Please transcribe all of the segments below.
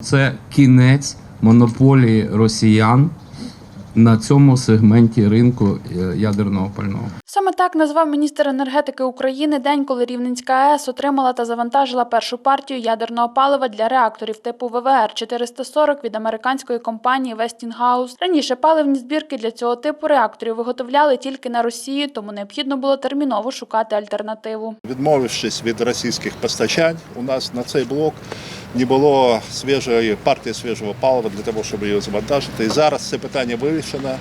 Це кінець монополії росіян на цьому сегменті ринку е, ядерного пального. Саме так назвав міністр енергетики України день, коли Рівненська АЕС отримала та завантажила першу партію ядерного палива для реакторів типу ВВР 440 від американської компанії Westinghouse. Раніше паливні збірки для цього типу реакторів виготовляли тільки на Росії, тому необхідно було терміново шукати альтернативу. Відмовившись від російських постачань, у нас на цей блок не було свіжої партії свіжого палива для того, щоб її завантажити. І зараз це питання вирішено.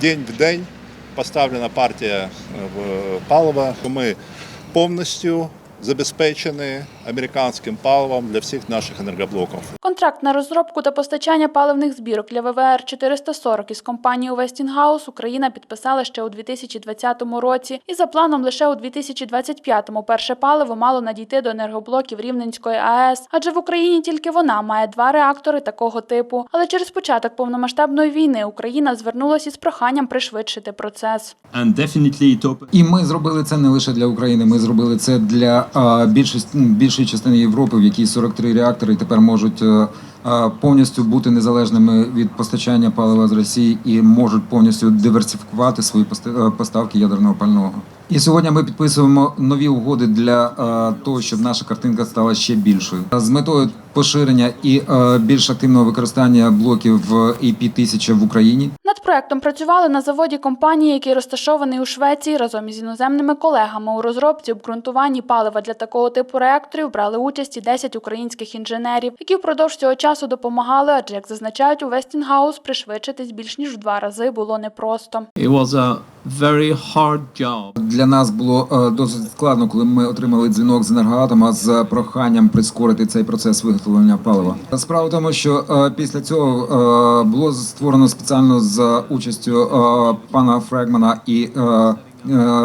День в день поставлена партія е, в- палива. Ми повністю забезпечені американським паливом для всіх наших енергоблоків. Контракт на розробку та постачання паливних збірок для ВВР 440 із компанією Westinghouse Україна підписала ще у 2020 році, і за планом лише у 2025-му перше паливо мало надійти до енергоблоків Рівненської АЕС, адже в Україні тільки вона має два реактори такого типу. Але через початок повномасштабної війни Україна звернулася із проханням пришвидшити процес. І ми зробили це не лише для України. Ми зробили це для а, більшості більшої частини Європи, в якій 43 реактори тепер можуть е, повністю бути незалежними від постачання палива з Росії і можуть повністю диверсифікувати свої е, поставки ядерного пального. І сьогодні ми підписуємо нові угоди для е, того, щоб наша картинка стала ще більшою з метою поширення і більш активного використання блоків ep 1000 в Україні. Проектом працювали на заводі компанії, який розташований у Швеції разом із іноземними колегами. У розробці обґрунтуванні палива для такого типу реакторів брали участь і 10 українських інженерів, які впродовж цього часу допомагали, адже як зазначають у Westinghouse, пришвидшитись більш ніж в два рази було непросто. very hard job Для нас було е, досить складно, коли ми отримали дзвінок з енергоатома з проханням прискорити цей процес виготовлення палива. Справа в тому, що е, після цього е, було створено спеціально з участю е, пана Фрегмана і. е, е,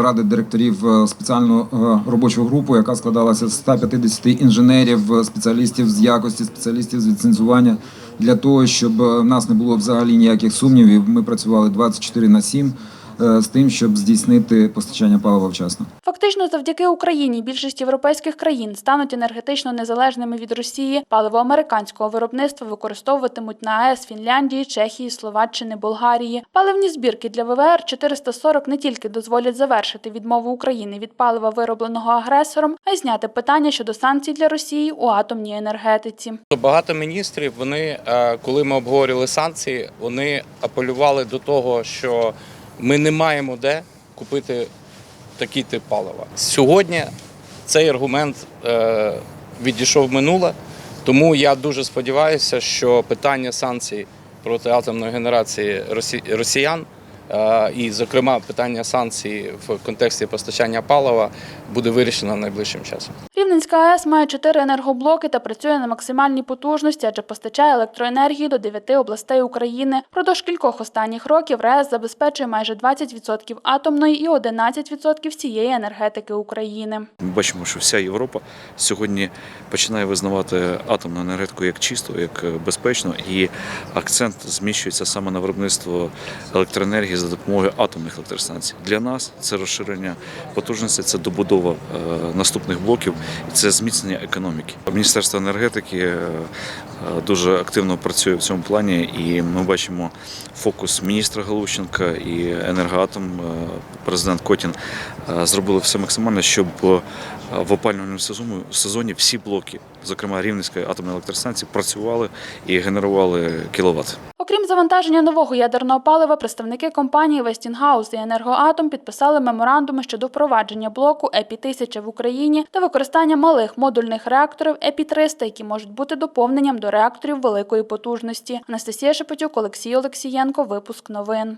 Ради директорів спеціальну робочу групу, яка складалася з 150 інженерів, спеціалістів з якості, спеціалістів з ліцензування, для того, щоб в нас не було взагалі ніяких сумнівів. Ми працювали 24 на 7 е, з тим, щоб здійснити постачання палива вчасно. Фактично, завдяки Україні більшість європейських країн стануть енергетично незалежними від Росії. Паливо американського виробництва використовуватимуть на АЕС Фінляндії, Чехії, Словаччини, Болгарії. Паливні збірки для ВВР 440 не тільки дозволять завершити відмову України від палива, виробленого агресором, а й зняти питання щодо санкцій для Росії у атомній енергетиці. Багато міністрів, вони, е, коли ми обговорювали санкції, вони апелювали до того, що ми не маємо де купити такий тип палива. Сьогодні цей аргумент е, відійшов минуле, тому я дуже сподіваюся, що питання санкцій проти атомної генерації росі- росіян. Е, І, зокрема, питання санкцій в контексті постачання палива буде вирішено найближчим часом. Рівненська АЕС має чотири енергоблоки та працює на максимальній потужності, адже постачає електроенергію до дев'яти областей України. Продовж кількох останніх років РЕС забезпечує майже 20% атомної і 11% всієї енергетики України. Ми бачимо, що вся Європа сьогодні починає визнавати атомну енергетику як чисту, як безпечну, і акцент зміщується саме на виробництво електроенергії за допомогою атомних електростанцій. Для нас це розширення потужності, це добудова е, наступних блоків, і це зміцнення економіки. Міністерство енергетики е, дуже активно працює в цьому плані, і ми бачимо фокус міністра Галущенка і енергоатом. е, Президент Котін зробили все максимально, щоб в опалювальному сезоні всі блоки, зокрема Рівненської атомної електростанції, працювали і генерували кіловат. Окрім завантаження нового ядерного палива, представники компанії Westinghouse і Енергоатом підписали меморандуми щодо впровадження блоку ЕПІ 1000 в Україні та використання малих модульних реакторів ЕПІ 300 які можуть бути доповненням до реакторів великої потужності. Анастасія Шепетюк, Олексій Олексієнко. Випуск новин.